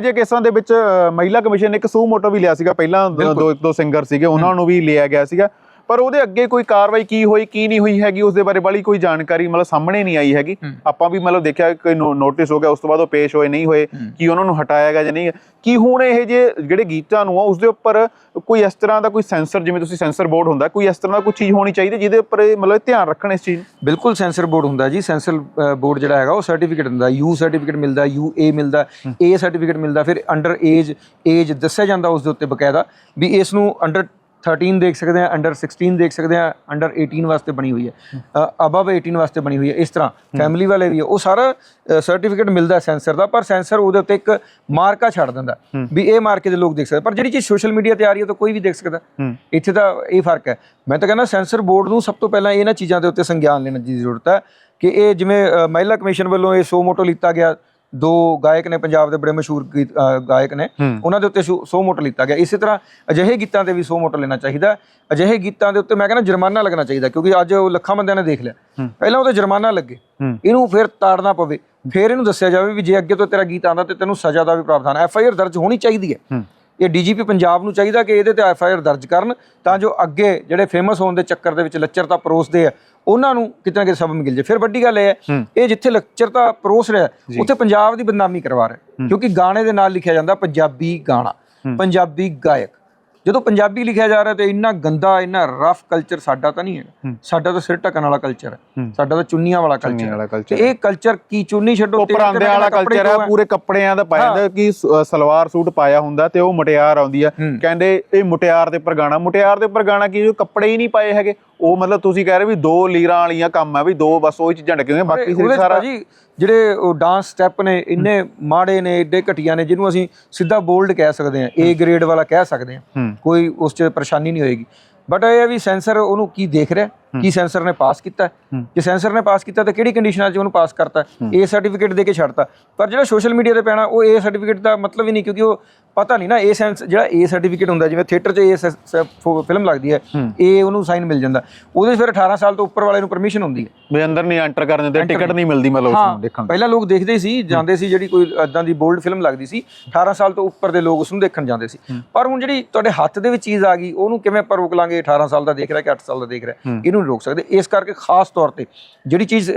ਜਿਹੇ ਕੇਸਾਂ ਦੇ ਵਿੱਚ ਮਹਿਲਾ ਕਮਿਸ਼ਨ ਨੇ ਇੱਕ ਸੂ ਮੋਟੋ ਵੀ ਲਿਆ ਸੀਗਾ ਪਹਿਲਾਂ ਦੋ- ਦੋ ਦੋ ਸਿੰਗਰ ਸੀਗੇ ਉਹਨਾਂ ਨੂੰ ਵੀ ਲਿਆ ਗਿਆ ਸੀਗਾ। ਪਰ ਉਹਦੇ ਅੱਗੇ ਕੋਈ ਕਾਰਵਾਈ ਕੀ ਹੋਈ ਕੀ ਨਹੀਂ ਹੋਈ ਹੈਗੀ ਉਸ ਦੇ ਬਾਰੇ ਬੜੀ ਕੋਈ ਜਾਣਕਾਰੀ ਮਤਲਬ ਸਾਹਮਣੇ ਨਹੀਂ ਆਈ ਹੈਗੀ। ਆਪਾਂ ਵੀ ਮਤਲਬ ਦੇਖਿਆ ਕਿ ਨੋਟਿਸ ਹੋ ਗਿਆ ਉਸ ਤੋਂ ਬਾਅਦ ਉਹ ਪੇਸ਼ ਹੋਏ ਨਹੀਂ ਹੋਏ ਕੀ ਉਹਨਾਂ ਨੂੰ ਹਟਾਇਆ ਗਿਆ ਜਾਂ ਨਹੀਂ। ਕੀ ਹੁਣ ਇਹ ਜੇ ਜਿਹੜੇ ਗੀਤਾਂ ਨੂੰ ਆ ਉਸ ਦੇ ਉੱਪਰ ਕੋਈ ਇਸ ਤਰ੍ਹਾਂ ਦਾ ਕੋਈ ਸੈਂਸਰ ਜਿਵੇਂ ਤੁਸੀਂ ਸੈਂਸਰ ਬੋਰਡ ਹੁੰਦਾ ਕੋਈ ਇਸ ਤਰ੍ਹਾਂ ਦਾ ਕੋਈ ਚੀਜ਼ ਹੋਣੀ ਚਾਹੀਦੀ ਜਿਹਦੇ ਉੱਪਰ ਇਹ ਮਤਲਬ ਧਿਆਨ ਰੱਖਣ ਇਸ ਚੀਜ਼? ਬਿਲਕੁਲ ਸੈਂਸਰ ਬੋਰਡ ਹੁੰਦਾ ਜੀ। ਸੈਂਸਰ ਬੋਰਡ ਜਿਹੜਾ ਹੈਗਾ ਉਹ ਸਰਟੀਫਿਕੇਟ ਦਿੰਦਾ। ਯੂ ਸਰਟੀਫਿਕੇਟ ਮਿਲਦਾ ਯੂ ਏ ਮਿਲਦਾ ਏ ਸਰਟੀਫਿਕੇਟ ਮਿਲਦਾ। ਫਿਰ ਅੰਡਰ ਏਜ ਏਜ ਦੱਸਿਆ ਜਾਂਦਾ ਉਸ ਦੇ ਉੱਤੇ ਬਕਾਇਦਾ ਵੀ ਇਸ ਨੂੰ ਅੰਡਰ 13 ਦੇਖ ਸਕਦੇ ਆ ਅੰਡਰ 16 ਦੇਖ ਸਕਦੇ ਆ ਅੰਡਰ 18 ਵਾਸਤੇ ਬਣੀ ਹੋਈ ਹੈ। ਅਬਵ 18 ਵਾਸਤੇ ਬਣੀ ਹੋਈ ਹੈ ਇਸ ਤਰ੍ਹਾਂ ਫੈਮਿਲੀ ਵਾਲੇ ਵੀ। ਉਹ ਸਾਰਾ ਸਰਟੀਫਿਕੇਟ ਮਿਲਦਾ ਸੈਂਸਰ ਦਾ ਪਰ ਸੈਂਸਰ ਉਹਦੇ ਉੱਤੇ ਇੱਕ ਮਾਰਕਾ ਛੱਡ ਦਿੰਦਾ ਵੀ ਇਹ ਮਾਰਕੇ ਦੇ ਲੋਕ ਦੇਖ ਸਕਦੇ ਪਰ ਜਿਹੜੀ ਚੀਜ਼ ਸੋਸ਼ਲ ਮੀਡੀਆ ਤੇ ਆ ਰਹੀ ਹੈ ਤਾਂ ਕੋਈ ਵੀ ਦੇਖ ਸਕਦਾ। ਇੱਥੇ ਤਾਂ ਇਹ ਫ਼ਰਕ ਹੈ। ਮੈਂ ਤਾਂ ਕਹਿੰਦਾ ਸੈਂਸਰ ਬੋਰਡ ਨੂੰ ਸਭ ਤੋਂ ਪਹਿਲਾਂ ਇਹਨਾਂ ਚੀਜ਼ਾਂ ਦੇ ਉੱਤੇ ਸੰਗਿਆਨ ਲੈਣ ਦੀ ਜ਼ਰੂਰਤ ਹੈ ਕਿ ਇਹ ਜਿਵੇਂ ਮਹਿਲਾ ਕਮਿਸ਼ਨ ਵੱਲੋਂ ਇਹ ਸੋ ਮੋਟੋ ਲਿੱਤਾ ਗਿਆ ਦੋ ਗਾਇਕ ਨੇ ਪੰਜਾਬ ਦੇ ਬੜੇ ਮਸ਼ਹੂਰ ਗਾਇਕ ਨੇ। ਉਹਨਾਂ ਦੇ ਉੱਤੇ ਸੋ ਮੋਟੋ ਲਿੱਤਾ ਗਿਆ। ਇਸੇ ਤਰ੍ਹਾਂ ਅਜਿਹੇ ਗੀਤਾਂ ਤੇ ਵੀ ਸੋ ਮੋਟੋ ਲੈਣਾ ਚਾਹੀਦਾ। ਅਜਿਹੇ ਗੀਤਾਂ ਦੇ ਉੱਤੇ ਮੈਂ ਕਹਿੰਦਾ ਜੁਰਮਾਨਾ ਲੱਗਣਾ ਚਾਹੀਦਾ ਕਿਉਂਕਿ ਅੱਜ ਉਹ ਲੱਖਾਂ ਬੰਦਿਆਂ ਨੇ ਦੇਖ ਲਿਆ। ਪਹਿਲਾਂ ਉਹਤੇ ਜੁਰਮਾਨਾ ਲੱਗੇ। ਇਹਨੂੰ ਫਿਰ ਤਾੜਨਾ ਪਵੇ। ਫਿਰ ਇਹਨੂੰ ਦੱਸਿਆ ਜਾਵੇ ਵੀ ਜੇ ਅੱਗੇ ਤੋਂ ਤੇਰਾ ਗੀਤ ਆਂਦਾ ਤੇ ਤੈਨੂੰ ਸਜ਼ਾ ਦਾ ਵੀ ਪ੍ਰਾਵਧਾਨ ਐਫ ਆਈ ਆਰ ਦਰਜ ਹੋਣੀ ਚਾਹੀਦੀ ਹੈ। ਹੂੰ। ਇਹ ਡੀਜੀਪੀ ਪੰਜਾਬ ਨੂੰ ਚਾਹੀਦਾ ਕਿ ਇਹਦੇ ਤੇ ਐਫ ਆਈ ਆਰ ਦਰਜ ਕਰਨ ਤਾਂ ਜੋ ਅੱਗੇ ਜਿਹੜੇ ਫੇਮਸ ਹੋਣ ਦੇ ਚੱਕਰ ਦੇ ਵਿੱਚ ਲੱਚਰਤਾ ਪਰੋਸਦੇ ਆ ਉਹਨਾਂ ਨੂੰ ਕਿਤੇ ਨਾ ਕਿਤੇ ਸਬਕ ਮਿਲ ਜੇ। ਫਿਰ ਵੱਡੀ ਗੱਲ ਇਹ ਹੈ। ਇਹ ਜਿੱਥੇ ਲੱਚਰਤਾ ਪਰੋਸ ਰਿਹਾ ਉੱਥੇ ਪੰਜਾਬ ਦੀ ਬਦਨਾਮੀ ਕਰਵਾ ਰਿਹਾ। ਕਿਉਂਕਿ ਗਾਣੇ ਦੇ ਨਾਲ ਲਿਖਿਆ ਜਾਂਦਾ ਪੰਜਾਬੀ ਗਾਣਾ ਪੰਜਾਬੀ ਗਾਇਕ। ਜਦੋਂ ਪੰਜਾਬੀ ਲਿਖਿਆ ਜਾ ਰਿਹਾ ਤੇ ਇੰਨਾ ਗੰਦਾ ਇੰਨਾ ਰਫ ਕਲਚਰ ਸਾਡਾ ਤਾਂ ਨਹੀਂ ਹੈਗਾ ਸਾਡਾ ਤਾਂ ਸਿਰ ਢੱਕਣ ਵਾਲਾ ਕਲਚਰ ਹੈ। ਸਾਡਾ ਤਾਂ ਚੁੰਨੀਆਂ ਵਾਲਾ ਕਲਚਰ ਹੈ। ਇਹ ਕਲਚਰ ਕੀ ਚੁੰਨੀ ਛੱਡੋ? ਤੇ ਪਰਾਂਦੇ ਵਾਲਾ ਕਲਚਰ ਹੈ ਪੂਰੇ ਕੱਪੜਿਆਂ ਦਾ ਪਾਇਆ ਜਾਂਦਾ ਕਿ ਸਲਵਾਰ ਸੂਟ ਪਾਇਆ ਹੁੰਦਾ ਤੇ ਉਹ ਮੁਟਿਆਰ ਆਉਂਦੀ ਆ ਹੂੰ। ਕਹਿੰਦੇ ਇਹ ਮੁਟਿਆਰ ਦੇ ਉੱਪਰ ਗਾਣਾ। ਮੁਟਿਆਰ ਦੇ ਉੱਪਰ ਗਾਣਾ ਕੀ ਜੋ ਕੱਪੜੇ ਹੀ ਨਹੀਂ ਪਾਏ ਹੈਗੇ। ਉਹ ਮਤਲਬ ਤੁਸੀਂ ਕਹਿ ਰਹੇ ਵੀ ਦੋ ਲੀਰਾਂ ਵਾਲੀਆਂ ਕੰਮ ਆ ਵੀ ਦੋ ਬਸ ਉਹ ਹੀ ਚੀਜ਼ਾਂ ਡੱਕੀਆਂ ਬਾਕੀ ਸਿਰ ਜਿਹੜੇ ਉਹ ਡਾਂਸ ਸਟੈਪ ਨੇ ਇੰਨੇ ਮਾੜੇ ਨੇ ਏਡੇ ਘਟੀਆ ਨੇ ਜਿਹਨੂੰ ਅਸੀਂ ਸਿੱਧਾ ਬੋਲਡ ਕਹਿ ਸਕਦੇ ਹਾਂ ਏ ਗ੍ਰੇਡ ਵਾਲਾ ਕਹਿ ਸਕਦੇ ਹਾਂ। ਕੋਈ ਉਸ 'ਚ ਪਰੇਸ਼ਾਨੀ ਨਹੀਂ ਹੋਏਗੀ। ਬਟ ਇਹ ਹੈ ਵੀ ਸੈਂਸਰ ਉਹਨੂੰ ਕੀ ਦੇਖ ਰਿਹਾ ਕੀ ਸੈਂਸਰ ਨੇ ਪਾਸ ਕੀਤਾ। ਜੇ ਸੈਂਸਰ ਨੇ ਪਾਸ ਕੀਤਾ ਤਾਂ ਕਿਹੜੀ ਕੰਡੀਸ਼ਨਾਂ 'ਚ ਉਹਨੂੰ ਪਾਸ ਕਰਤਾ? ਏ ਸਰਟੀਫਿਕੇਟ ਦੇ ਕੇ ਛੱਡਤਾ। ਪਰ ਜਿਹੜਾ ਸੋਸ਼ਲ ਮੀਡੀਆ ਤੇ ਪੈਣਾ ਉਹ ਏ ਸਰਟੀਫਿਕੇਟ ਦਾ ਮਤਲਬ ਹੀ ਨਹੀਂ ਕਿਉਂਕਿ ਉਹ ਪਤਾ ਨਹੀਂ ਨਾ ਏ ਸੈਂਸ ਜਿਹੜਾ ਏ ਸਰਟੀਫਿਕੇਟ ਹੁੰਦਾ ਜਿਵੇਂ ਥੀਏਟਰ 'ਚ ਏ ਫਿਲਮ ਲੱਗਦੀ ਹੈ ਏ ਉਹਨੂੰ ਸਾਈਨ ਮਿਲ ਜਾਂਦਾ। ਉਹਦੇ ਫਿਰ 18 ਸਾਲ ਤੋਂ ਉੱਪਰ ਵਾਲੇ ਨੂੰ ਪਰਮਿਸ਼ਨ ਹੁੰਦੀ ਹੈ। ਵੀ ਅੰਦਰ ਨਹੀਂ ਐਂਟਰ ਕਰਨ ਦਿੰਦੇ ਟਿਕਟ ਨਹੀਂ। ਮਿਲਦੀ ਮਤਲਬ ਉਸ ਨੂੰ ਦੇਖਣ। ਪਹਿਲਾਂ ਲੋਕ ਦੇਖਦੇ ਸੀ ਜਾਂਦੇ ਸੀ ਜਿਹੜੀ ਕੋਈ ਇਦਾਂ ਦੀ ਬੋਲਡ ਫਿਲਮ ਲੱਗਦੀ ਸੀ 18 ਸਾਲ ਤੋਂ ਉੱਪਰ ਦੇ ਲੋਕ ਉਸ ਨੂੰ ਦੇਖਣ ਜਾਂਦੇ ਸੀ। ਪਰ ਹੁਣ ਜਿਹੜੀ ਤੁਹਾਡੇ ਹੱਥ ਦੇ ਵਿੱਚ ਚੀਜ਼ ਆ ਗਈ ਉਹਨੂੰ ਕਿਵੇਂ ਆਪਾਂ ਰੋਕ ਲਾਂਗੇ 18 ਸਾਲ ਦਾ ਦੇਖ ਰਿਹਾ ਕਿ 8 ਸਾਲ ਦਾ ਦੇਖ ਰਿਹਾ ਇਹਨੂੰ ਰੋਕ ਸਕਦੇ। ਇਸ ਕਰਕੇ ਖਾਸ ਤੌਰ ਤੇ ਜਿਹੜੀ ਚੀਜ਼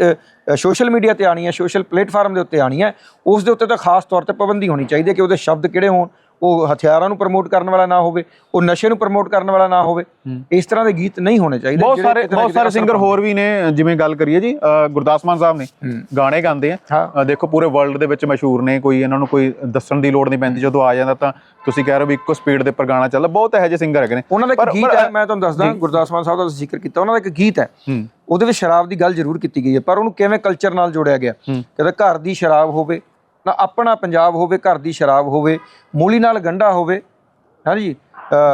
ਸੋਸ਼ਲ ਮੀਡੀਆ ਤੇ ਆਣੀ ਹੈ ਸੋਸ਼ਲ ਪਲੇਟਫਾਰਮ ਦੇ ਉੱਤੇ ਆਣੀ ਹੈ ਉਸ ਦੇ ਉੱਤੇ ਤਾਂ ਖਾਸ ਤੌਰ ਤੇ ਪਾਬੰਦੀ ਹੋਣੀ ਚਾਹੀਦੀ ਹੈ ਕਿ ਉਹਦੇ ਸ਼ਬਦ ਕਿਹੜੇ ਹੋਣ ਉਹ ਹਥਿਆਰਾਂ ਨੂੰ ਪ੍ਰਮੋਟ ਕਰਨ ਵਾਲਾ ਨਾ ਹੋਵੇ ਉਹ ਨਸ਼ੇ ਨੂੰ ਪ੍ਰਮੋਟ ਕਰਨ ਵਾਲਾ ਨਾ ਹੋਵੇ ਇਸ ਤਰ੍ਹਾਂ ਦੇ ਗੀਤ ਨਹੀਂ ਹੋਣੇ ਚਾਹੀਦੇ ਬਹੁਤ ਸਾਰੇ ਬਹੁਤ ਸਾਰੇ ਸਿੰਗਰ ਹੋਰ ਵੀ ਨੇ ਜਿਵੇਂ ਗੱਲ ਕਰੀਏ ਜੀ ਗੁਰਦਾਸ ਮਾਨ ਸਾਹਿਬ ਨੇ। ਗਾਣੇ ਗਾਉਂਦੇ ਆ। ਦੇਖੋ ਪੂਰੇ ਵਰਲਡ ਦੇ ਵਿੱਚ ਮਸ਼ਹੂਰ ਨੇ ਕੋਈ ਇਹਨਾਂ ਨੂੰ ਕੋਈ ਦੱਸਣ ਦੀ ਲੋੜ ਨਹੀਂ ਪੈਂਦੀ ਜਦੋਂ ਆ ਜਾਂਦਾ ਤਾਂ ਤੁਸੀਂ ਕਹਿ ਰਹੇ ਹੋ ਵੀ ਇੱਕੋ ਸਪੀਡ ਦੇ ਉੱਪਰ ਗਾਣਾ ਚੱਲਦਾ ਬਹੁਤ ਇਹੋ ਜਿਹੇ ਸਿੰਗਰ ਹੈਗੇ ਨੇ। ਉਹਨਾਂ ਦਾ ਇੱਕ ਗੀਤ ਹੈ ਮੈਂ ਤੁਹਾਨੂੰ ਦੱਸਦਾ ਗੁਰਦਾਸ ਮਾਨ ਸਾਹਿਬ ਦਾ ਜ਼ਿਕਰ ਕੀਤਾ ਉਹਨਾਂ ਦਾ ਇੱਕ ਗੀਤ ਹੈ। ਉਹਦੇ ਵਿੱਚ ਸ਼ਰਾਬ ਦੀ ਗੱਲ ਜ਼ਰੂਰ ਕੀਤੀ ਗਈ ਹੈ ਪਰ ਉਹਨੂੰ ਕਿਵੇਂ ਕਲਚਰ ਨਾਲ ਜੋੜਿਆ ਗਿਆ। ਕਹਿੰਦਾ ਘਰ ਦੀ ਸ਼ਰਾਬ ਹੋਵੇ ਨਾ ਆਪਣਾ ਪੰਜਾਬ ਹੋਵੇ ਘਰ ਦੀ ਸ਼ਰਾਬ ਹੋਵੇ ਮੂਲੀ ਨਾਲ ਗੰਡਾ ਹੋਵੇ ਹਾਂਜੀ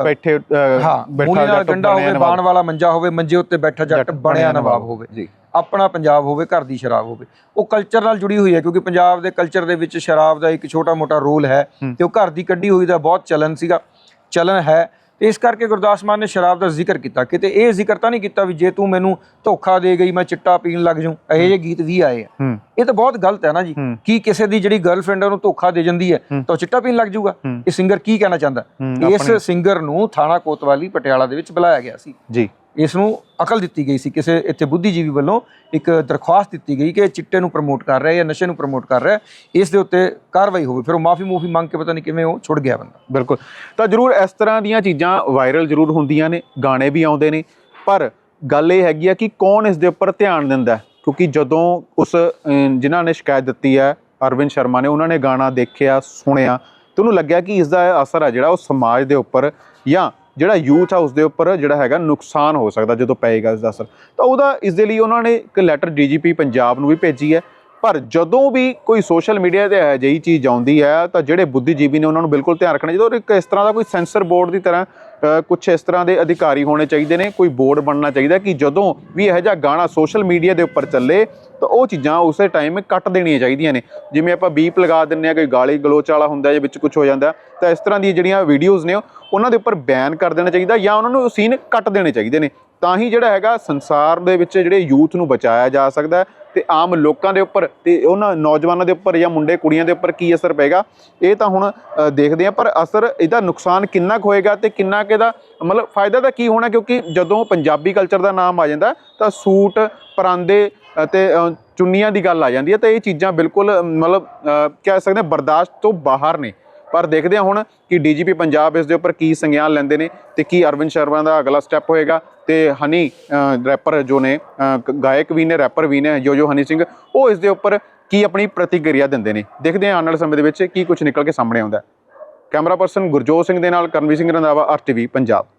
ਬੈਠੇ ਹਾਂ ਮੂਲੀ ਨਾਲ ਗੰਡਾ ਹੋਵੇ। ਬਾਣ ਵਾਲਾ ਮੰਜਾ ਹੋਵੇ ਮੰਜੇ ਉੱਤੇ ਬੈਠਾ ਜੱਟ ਬਣਿਆ ਨਵਾਬ ਹੋਵੇ। ਜੀ। ਆਪਣਾ ਪੰਜਾਬ ਹੋਵੇ ਘਰ ਦੀ ਸ਼ਰਾਬ ਹੋਵੇ। ਉਹ ਕਲਚਰ ਨਾਲ ਜੁੜੀ ਹੋਈ ਹੈ ਕਿਉਂਕਿ ਪੰਜਾਬ ਦੇ ਕਲਚਰ ਦੇ ਵਿੱਚ ਸ਼ਰਾਬ ਦਾ ਇੱਕ ਛੋਟਾ ਮੋਟਾ ਰੋਲ ਹੈ। ਤੇ ਉਹ ਘਰ ਦੀ ਕੱਢੀ ਹੋਈ ਦਾ ਬਹੁਤ ਚਲਨ ਸੀਗਾ। ਚਲਨ ਹੈ। ਤੇ ਇਸ ਕਰਕੇ ਗੁਰਦਾਸ ਮਾਨ ਨੇ ਸ਼ਰਾਬ ਦਾ ਜ਼ਿਕਰ ਕੀਤਾ ਕਿਤੇ ਇਹ ਜ਼ਿਕਰ ਤਾਂ ਨਹੀਂ ਕੀਤਾ ਵੀ ਜੇ ਤੂੰ ਮੈਨੂੰ ਧੋਖਾ ਦੇ ਗਈ ਮੈਂ ਚਿੱਟਾ ਪੀਣ ਲੱਗ ਜਾਊਂ ਇਹੋ ਜਿਹੇ ਗੀਤ ਵੀ ਆਏ ਆ। ਇਹ ਤਾਂ ਬਹੁਤ ਗਲਤ ਹੈ ਨਾ ਜੀ। ਕੀ ਕਿਸੇ ਦੀ ਜਿਹੜੀ ਗਰਲਫ੍ਰੈਂਡ ਉਹਨੂੰ ਧੋਖਾ ਦੇ ਜਾਂਦੀ ਹੈ ਤਾਂ ਉਹ ਚਿੱਟਾ ਪੀਣ ਲੱਗ ਜਾਊਗਾ। ਇਹ ਸਿੰਗਰ ਕੀ ਕਹਿਣਾ ਚਾਹੁੰਦਾ? ਇਸ ਸਿੰਗਰ ਨੂੰ ਥਾਣਾ ਕੋਤਵਾਲੀ ਪਟਿਆਲਾ ਦੇ ਵਿੱਚ ਬੁਲਾਇਆ ਗਿਆ ਸੀ। ਜੀ। ਇਸ ਨੂੰ ਅਕਲ ਦਿੱਤੀ ਗਈ ਸੀ ਕਿਸੇ ਇੱਥੇ ਬੁੱਧੀਜੀਵੀ ਵੱਲੋਂ, ਇੱਕ ਦਰਖਾਸਤ ਦਿੱਤੀ ਗਈ ਕਿ ਇਹ ਚਿੱਟੇ ਨੂੰ ਪ੍ਰਮੋਟ ਕਰ ਰਿਹਾ ਹੈ ਜਾਂ ਨਸ਼ੇ ਨੂੰ ਪ੍ਰਮੋਟ ਕਰ ਰਿਹਾ ਹੈ। ਇਸ ਦੇ ਉੱਤੇ ਕਾਰਵਾਈ ਹੋਵੇ, ਫਿਰ ਉਹ ਮਾਫੀ ਮੂਫੀ ਮੰਗ ਕੇ ਪਤਾ ਨਹੀਂ ਕਿਵੇਂ ਉਹ ਛੁੱਟ ਗਿਆ ਬੰਦਾ। ਬਿਲਕੁਲ। ਤਾਂ ਜਰੂਰ ਇਸ ਤਰ੍ਹਾਂ ਦੀਆਂ ਚੀਜ਼ਾਂ ਵਾਇਰਲ ਜਰੂਰ ਹੁੰਦੀਆਂ ਨੇ, ਗਾਣੇ ਵੀ ਆਉਂਦੇ ਨੇ, ਪਰ ਗੱਲ ਇਹ ਹੈਗੀ ਆ ਕਿ ਕੌਣ ਇਸ ਦੇ ਉੱਪਰ ਧਿਆਨ ਦਿੰਦਾ ਕਿਉਂਕਿ ਜਦੋਂ ਉਸ ਜਿਨ੍ਹਾਂ ਨੇ ਸ਼ਿਕਾਇਤ ਦਿੱਤੀ ਹੈ, ਅਰਵਿੰਦ ਸ਼ਰਮਾ ਨੇ, ਉਹਨਾਂ ਨੇ ਗਾਣਾ ਦੇਖਿਆ, ਸੁਣਿਆ, ਤੇ ਉਹਨੂੰ ਲੱਗਿਆ ਕਿ ਇਸ ਦਾ ਅਸਰ ਆ ਜਿਹੜਾ ਉਹ ਸਮਾਜ ਦੇ ਉੱਪਰ ਜਾਂ ਜਿਹੜਾ ਯੂਥ ਆ ਉਸ ਦੇ ਉੱਪਰ ਜਿਹੜਾ ਹੈਗਾ ਨੁਕਸਾਨ ਹੋ ਸਕਦਾ ਜਦੋਂ ਪਏਗਾ ਇਸ ਦਾ ਅਸਰ। ਤਾਂ ਉਹਦਾ ਇਸ ਦੇ ਲਈ ਉਹਨਾਂ ਨੇ ਇੱਕ ਲੈਟਰ ਡੀਜੀਪੀ ਪੰਜਾਬ ਨੂੰ ਵੀ ਭੇਜੀ ਹੈ। ਪਰ ਜਦੋਂ ਵੀ ਕੋਈ ਸੋਸ਼ਲ ਮੀਡੀਆ ਤੇ ਅਜਿਹੀ ਚੀਜ਼ ਆਉਂਦੀ ਹੈ ਤਾਂ ਜਿਹੜੇ ਬੁੱਧੀਜੀਵੀ ਨੇ ਉਹਨਾਂ ਨੂੰ ਬਿਲਕੁਲ ਧਿਆਨ ਰੱਖਣਾ ਜਦੋਂ ਇੱਕ ਇਸ ਤਰ੍ਹਾਂ ਦਾ ਕੋਈ ਸੈਂਸਰ ਬੋਰਡ ਦੀ ਤਰ੍ਹਾਂ ਕੁਝ ਇਸ ਤਰ੍ਹਾਂ ਦੇ ਅਧਿਕਾਰੀ ਹੋਣੇ ਚਾਹੀਦੇ ਨੇ, ਕੋਈ ਬੋਰਡ ਬਣਨਾ ਚਾਹੀਦਾ ਕਿ ਜਦੋਂ ਵੀ ਇਹੋ ਜਿਹਾ ਗਾਣਾ ਸੋਸ਼ਲ ਮੀਡੀਆ ਦੇ ਉੱਪਰ ਚੱਲੇ, ਤਾਂ ਉਹ ਚੀਜ਼ਾਂ ਉਸੇ ਟਾਈਮ ਕੱਟ ਦੇਣੀਆਂ ਚਾਹੀਦੀਆਂ ਨੇ। ਜਿਵੇਂ ਆਪਾਂ ਬੀਪ ਲਗਾ ਦਿੰਨੇ ਆ ਕੋਈ ਗਾਲੀ ਗਲੋਚ ਵਾਲਾ ਹੁੰਦਾ ਜਾਂ ਵਿੱਚ ਕੁਝ ਹੋ ਜਾਂਦਾ, ਤਾਂ ਇਸ ਤਰ੍ਹਾਂ ਦੀਆਂ ਜਿਹੜੀਆਂ ਵੀਡੀਓਜ਼ ਨੇ, ਉਹਨਾਂ ਦੇ ਉੱਪਰ ਬੈਨ ਕਰ ਦੇਣਾ ਚਾਹੀਦਾ ਜਾਂ ਉਹਨਾਂ ਨੂੰ ਸੀਨ ਕੱਟ ਦੇਣੇ ਚਾਹੀਦੇ ਨੇ। ਤਾਂ ਹੀ ਜਿਹੜਾ ਹੈਗਾ ਸੰਸਾਰ ਦੇ ਵਿੱਚ ਜਿਹੜੇ ਯੂਥ ਨੂੰ ਬਚਾਇਆ ਜਾ ਸਕਦਾ ਤੇ ਆਮ ਲੋਕਾਂ ਦੇ ਉੱਪਰ ਤੇ ਉਹਨਾਂ ਨੌਜਵਾਨਾਂ ਦੇ ਉੱਪਰ ਜਾਂ ਮੁੰਡੇ ਕੁੜੀਆਂ ਦੇ ਉੱਪਰ ਕੀ ਅਸਰ ਪਏਗਾ? ਇਹ ਤਾਂ ਹੁਣ ਦੇਖਦੇ ਆ ਪਰ ਅਸਰ ਇਹਦਾ ਨੁਕਸਾਨ ਕਿੰਨਾ ਕੁ ਹੋਏਗਾ ਤੇ ਕਿੰਨਾ ਕੁ ਇਹਦਾ ਮਤਲਬ ਫਾਇਦਾ ਤਾਂ ਕੀ ਹੋਣਾ? ਕਿਉਂਕਿ ਜਦੋਂ ਪੰਜਾਬੀ ਕਲਚਰ ਦਾ ਨਾਮ ਆ ਜਾਂਦਾ, ਤਾਂ ਸੂਟ, ਪਰਾਂਦੇ ਅਤੇ ਚੁੰਨੀਆਂ ਦੀ ਗੱਲ ਆ ਜਾਂਦੀ ਹੈ, ਤਾਂ ਇਹ ਚੀਜ਼ਾਂ ਬਿਲਕੁਲ ਮਤਲਬ ਕਹਿ ਸਕਦੇ ਹਾਂ ਬਰਦਾਸ਼ਤ ਤੋਂ ਬਾਹਰ ਨੇ। ਪਰ ਦੇਖਦੇ ਹਾਂ ਹੁਣ ਕਿ ਡੀਜੀਪੀ ਪੰਜਾਬ ਇਸ ਦੇ ਉੱਪਰ ਕੀ ਸੰਗਿਆਨ ਲੈਂਦੇ ਨੇ ਤੇ ਕੀ ਅਰਵਿੰਦ ਸ਼ਰਮਾ ਦਾ ਅਗਲਾ ਸਟੈਪ ਹੋਏਗਾ। ਤੇ ਹਨੀ ਰੈਪਰ ਜੋ ਨੇ ਗਾਇਕ ਵੀ ਨੇ ਰੈਪਰ ਵੀ ਨੇ ਜੋ ਜੋ ਹਨੀ ਸਿੰਘ, ਉਹ ਇਸ ਦੇ ਉੱਪਰ ਕੀ ਆਪਣੀ ਪ੍ਰਤੀਕਿਰਿਆ ਦਿੰਦੇ ਨੇ। ਦੇਖਦੇ ਹਾਂ ਆਉਣ ਵਾਲੇ ਸਮੇਂ ਦੇ ਵਿੱਚ ਕੀ ਕੁਝ ਨਿਕਲ ਕੇ ਸਾਹਮਣੇ ਆਉਂਦਾ ਕੈਮਰਾ ਪਰਸਨ ਗੁਰਜੋਤ ਸਿੰਘ ਦੇ ਨਾਲ, ਕਰਨਵੀਰ ਸਿੰਘ ਰੰਧਾਵਾ ਆਰਟੀਵੀ ਪੰਜਾਬ।